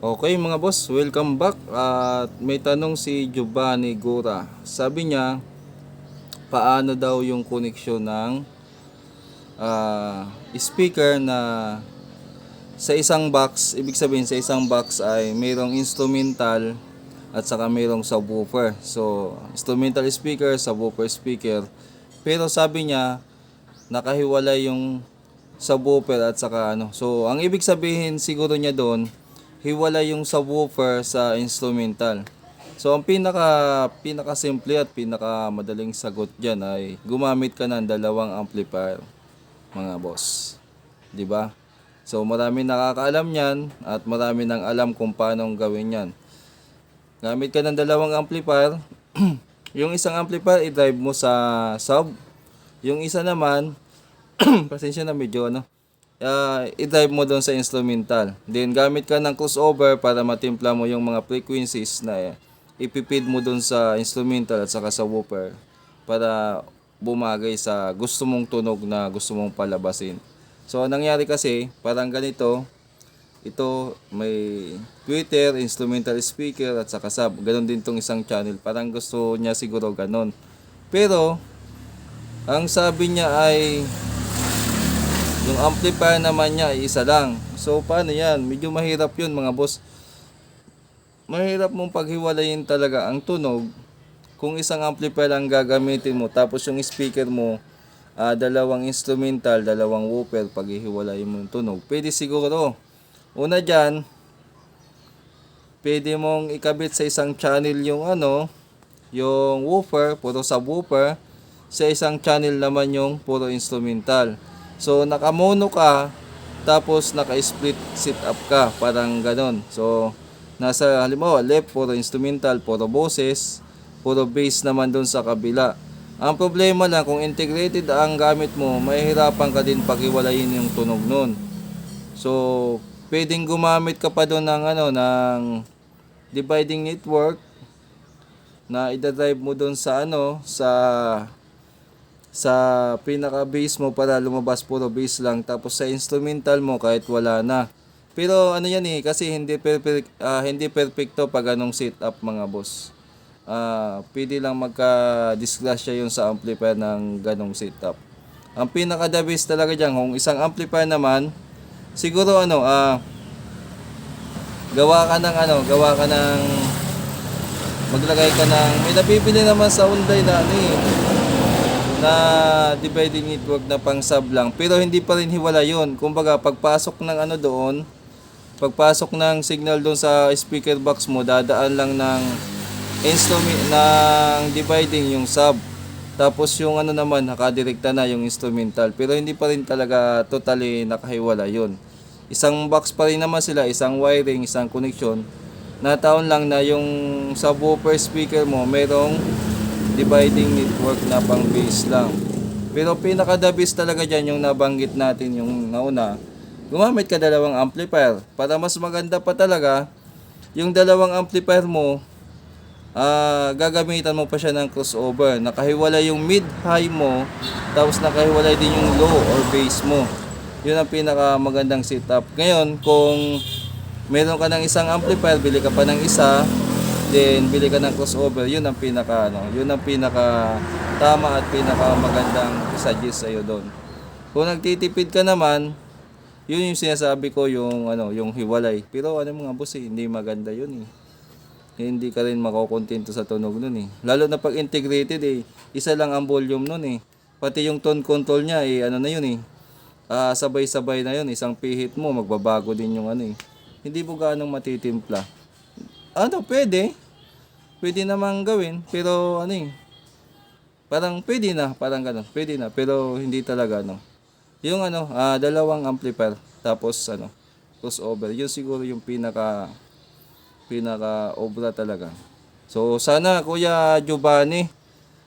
Okay mga boss, welcome back. At may tanong si Giovanni Gura. Sabi niya, paano daw yung connection ng ah, speaker na sa isang box, ibig sabihin sa isang box ay mayroong instrumental at saka mayroong subwoofer. So, instrumental speaker, subwoofer speaker. Pero sabi niya, nakahiwalay yung subwoofer at saka ano. So, ang ibig sabihin siguro niya doon, hiwalay yung subwoofer sa instrumental. So, ang pinaka pinaka simple at pinaka madaling sagot diyan ay gumamit ka ng dalawang amplifier, mga boss. 'Di ba? So, marami nakakaalam niyan at marami nang alam kung paano gawin 'yan. Gamit ka ng dalawang amplifier. yung isang amplifier i-drive mo sa sub. Yung isa naman, pasensya na medyo ano, uh, i-drive mo doon sa instrumental. Then gamit ka ng crossover para matimpla mo yung mga frequencies na eh, ipipid mo doon sa instrumental at saka sa woofer para bumagay sa gusto mong tunog na gusto mong palabasin. So, ang nangyari kasi, parang ganito, ito may Twitter, instrumental speaker at saka sub. Ganon din tong isang channel. Parang gusto niya siguro ganon. Pero, ang sabi niya ay yung amplifier naman niya ay isa lang. So, paano yan? Medyo mahirap yun mga boss. Mahirap mong paghiwalayin talaga ang tunog kung isang amplifier lang gagamitin mo tapos yung speaker mo ah, dalawang instrumental, dalawang woofer paghihiwalayin mo yung tunog. Pwede siguro. Una dyan, pwede mong ikabit sa isang channel yung ano, yung woofer, puro subwoofer. Sa isang channel naman yung puro instrumental. So, nakamono ka, tapos naka-split sit up ka, parang ganon. So, nasa halimbawa, left, puro instrumental, puro boses, puro bass naman doon sa kabila. Ang problema lang, kung integrated ang gamit mo, mahihirapan ka din paghiwalayin yung tunog nun. So, pwedeng gumamit ka pa doon ng ano, ng dividing network na idadrive mo doon sa ano, sa sa pinaka bass mo para lumabas puro bass lang tapos sa instrumental mo kahit wala na. Pero ano yan eh kasi hindi perfect ah, hindi perfecto pag anong setup mga boss. Ah, pwede lang magka-disgrasya yun sa amplifier ng ganong setup. Ang pinaka the best talaga diyan kung isang amplifier naman siguro ano ah gawa ka ng ano, gawa ka ng maglagay ka ng may nabibili naman sa Hyundai na ano eh, na dividing network na pang sub lang. Pero hindi pa rin hiwala yon kumbaga pagpasok ng ano doon pagpasok ng signal doon sa speaker box mo dadaan lang ng instrument ng dividing yung sub. Tapos yung ano naman nakadirekta na yung instrumental. Pero hindi pa rin talaga totally nakahiwala yon isang box pa rin naman sila isang wiring isang connection. Nataon lang na yung subwoofer speaker mo merong dividing network na pang base lang. Pero pinaka the best talaga dyan yung nabanggit natin yung nauna. Gumamit ka dalawang amplifier. Para mas maganda pa talaga, yung dalawang amplifier mo, ah gagamitan mo pa siya ng crossover. Nakahiwalay yung mid-high mo, tapos nakahiwalay din yung low or bass mo. Yun ang pinaka magandang setup. Ngayon, kung meron ka ng isang amplifier, bili ka pa ng isa, then bili ka ng crossover, yun ang pinaka ano, yun ang pinaka tama at pinaka magandang suggest sa iyo doon. Kung nagtitipid ka naman, yun yung sinasabi ko yung ano, yung hiwalay. Pero ano mga boss, eh, hindi maganda yun eh. Hindi ka rin makokontento sa tunog nun eh. Lalo na pag integrated eh, isa lang ang volume nun eh. Pati yung tone control niya eh, ano na yun eh. Ah, sabay-sabay na yun, isang pihit mo, magbabago din yung ano eh. Hindi mo ganong matitimpla ano, pwede. Pwede namang gawin, pero ano eh. Parang pwede na, parang ganun. Pwede na, pero hindi talaga ano. Yung ano, ah, dalawang amplifier, tapos ano, crossover. Yun siguro yung pinaka pinaka obra talaga. So sana Kuya Giovanni,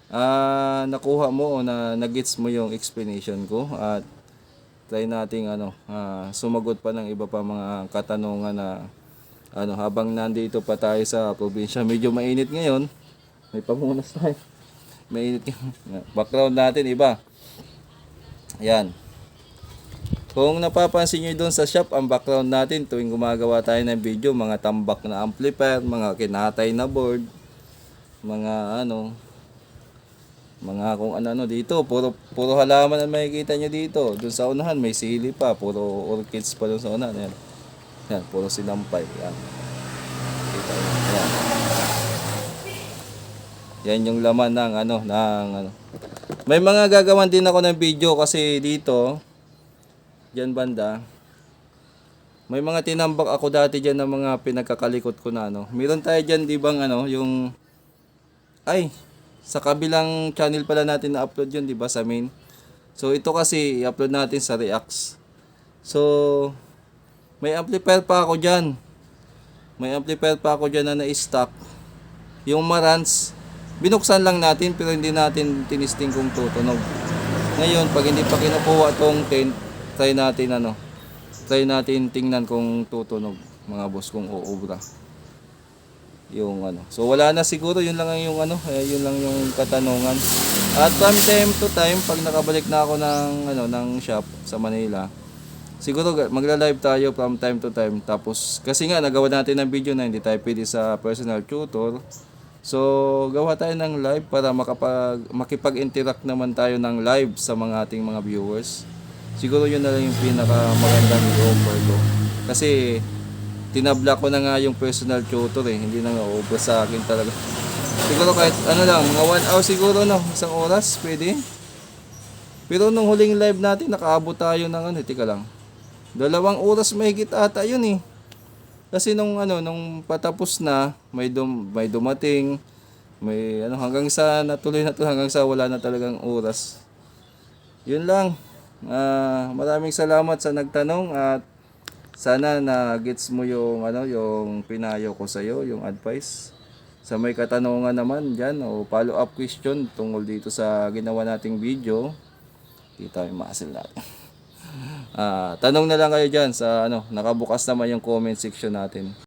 ah nakuha mo o na nagets mo yung explanation ko at try nating ano, ah, sumagot pa ng iba pa mga katanungan na ano habang nandito pa tayo sa probinsya medyo mainit ngayon. May pamunas tayo. Mainit yung background natin iba. Yan. Kung napapansin nyo doon sa shop, ang background natin tuwing gumagawa tayo ng video, mga tambak na amplifier, mga kinatay na board, mga ano, mga kung ano-ano dito, puro, puro halaman ang makikita nyo dito. Doon sa unahan, may sili pa, puro orchids pa doon sa unahan. Yan, yan puro sinampay. Yan. Kita nyo. Yan. Yan yung laman ng ano, ng ano. May mga gagawan din ako ng video kasi dito, Diyan banda. May mga tinambak ako dati diyan ng mga pinagkakalikot ko na ano. Meron tayo diyan 'di bang ano, yung ay sa kabilang channel pala natin na-upload 'yun, 'di ba, sa main. So ito kasi i-upload natin sa Reacts. So may amplifier pa ako diyan. May amplifier pa ako diyan na na-stock. Yung Marantz, binuksan lang natin pero hindi natin tinisting kung tutunog. Ngayon, pag hindi pa kinukuha tong tent, try natin ano, try natin tingnan kung tutunog mga boss kung uubra. Yung ano. So wala na siguro yun lang ang yung ano, eh, yun lang yung katanungan. At from time to time pag nakabalik na ako ng ano ng shop sa Manila, siguro magla-live tayo from time to time. Tapos kasi nga nagawa natin ng video na hindi tayo pwede sa personal tutor. So, gawa tayo ng live para makapag, makipag-interact naman tayo ng live sa mga ating mga viewers. Siguro yun na lang yung pinaka magandang i-offer ko. Kasi, tinabla ko na nga yung personal tutor eh. Hindi na nga over sa akin talaga. Siguro kahit ano lang, mga 1 hour siguro no, isang oras, pwede. Pero nung huling live natin, nakaabot tayo ng ano, tika lang. Dalawang oras mahigit ata yun eh. Kasi nung ano, nung patapos na, may dum may dumating, may ano hanggang sa natuloy na to hanggang sa wala na talagang oras. Yun lang. Ah, maraming salamat sa nagtanong at sana na gets mo yung ano, yung pinayo ko sa iyo, yung advice. Sa may katanungan naman diyan o follow up question tungkol dito sa ginawa nating video, kita yung muscle natin. Ah, tanong na lang kayo diyan sa ano, nakabukas naman yung comment section natin.